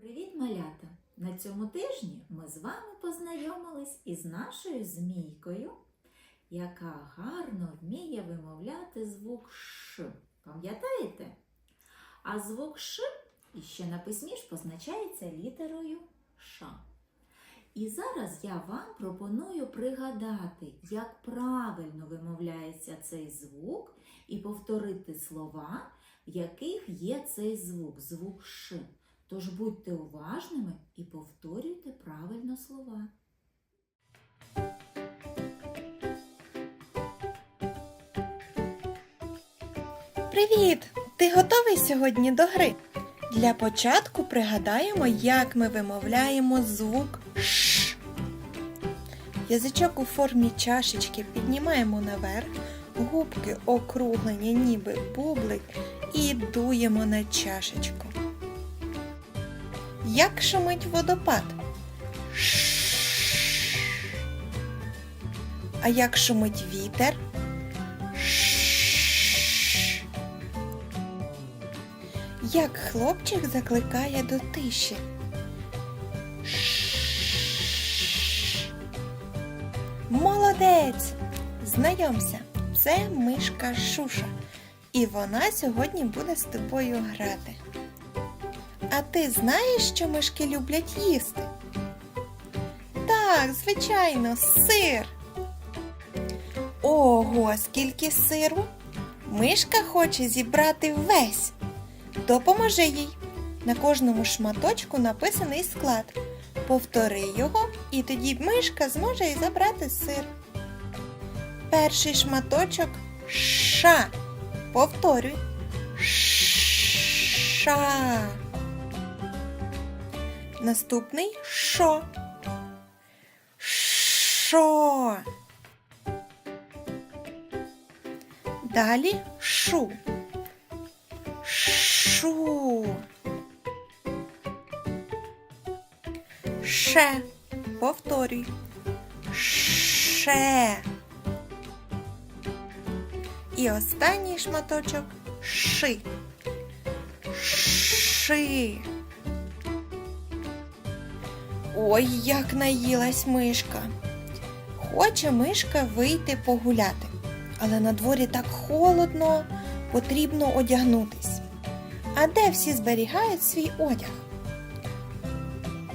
Привіт, малята! На цьому тижні ми з вами познайомились із нашою змійкою, яка гарно вміє вимовляти звук Ш. Пам'ятаєте? А звук Ш іще на письмі ж позначається літерою Ш. І зараз я вам пропоную пригадати, як правильно вимовляється цей звук, і повторити слова, в яких є цей звук, звук Ш. Тож будьте уважними і повторюйте правильно слова. Привіт! Ти готовий сьогодні до гри? Для початку пригадаємо, як ми вимовляємо звук Ш. Язичок у формі чашечки піднімаємо наверх, губки округлені, ніби бублик, і дуємо на чашечку. Як шумить водопад? А як шумить вітер? Як хлопчик закликає до тиші. Молодець! Знайомся, це мишка Шуша. І вона сьогодні буде з тобою грати. А ти знаєш, що мишки люблять їсти? Так, звичайно, сир. Ого, скільки сиру! Мишка хоче зібрати весь. Допоможи їй. На кожному шматочку написаний склад. Повтори його, і тоді мишка зможе і забрати сир. Перший шматочок ша. Повторюй. Ша. Наступний шо. Шо. Далі шу. Шу. Ше. Повторюй. Ше. І останній шматочок ши. Ши. Ой, як наїлась мишка. Хоче мишка вийти погуляти, але на дворі так холодно, потрібно одягнутись. А де всі зберігають свій одяг?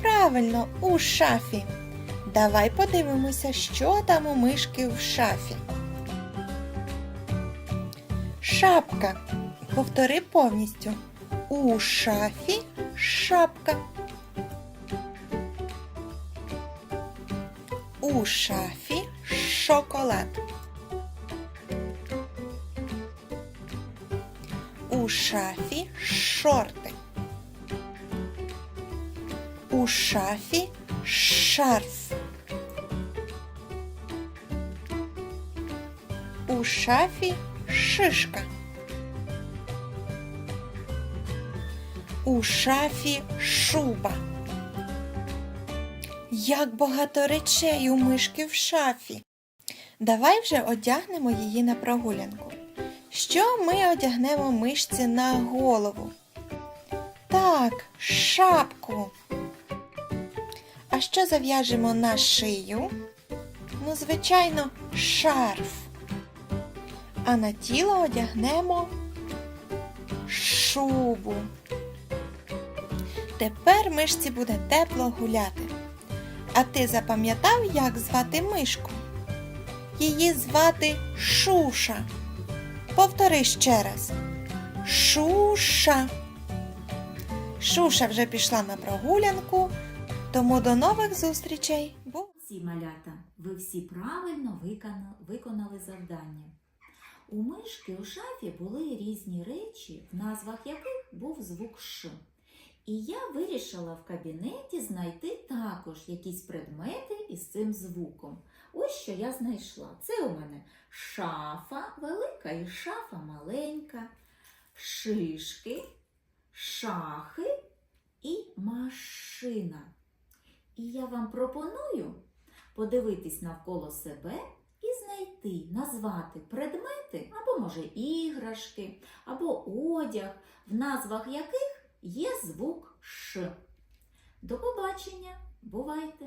Правильно, у шафі. Давай подивимося, що там у мишки в шафі. Шапка. Повтори повністю. У шафі шапка. У шафі шоколад. У шафі шорти. У шафі шарф. У шафі шишка. У шафі шуба. Як багато речей у мишки в шафі. Давай вже одягнемо її на прогулянку. Що ми одягнемо мишці на голову? Так, шапку. А що зав'яжемо на шию? Ну, звичайно, шарф. А на тіло одягнемо шубу. Тепер мишці буде тепло гуляти. А ти запам'ятав, як звати мишку? Її звати Шуша. Повтори ще раз. Шуша. Шуша вже пішла на прогулянку, тому до нових зустрічей. Всі малята, ви всі правильно виконали завдання. У мишки у шафі були різні речі, в назвах яких був звук Ш. І я вирішила в кабінеті знайти також якісь предмети із цим звуком. Ось що я знайшла. Це у мене шафа велика і шафа маленька, шишки, шахи і машина. І я вам пропоную подивитись навколо себе і знайти, назвати предмети або, може, іграшки, або одяг, в назвах яких є звук Ш. До побачення! Бувайте!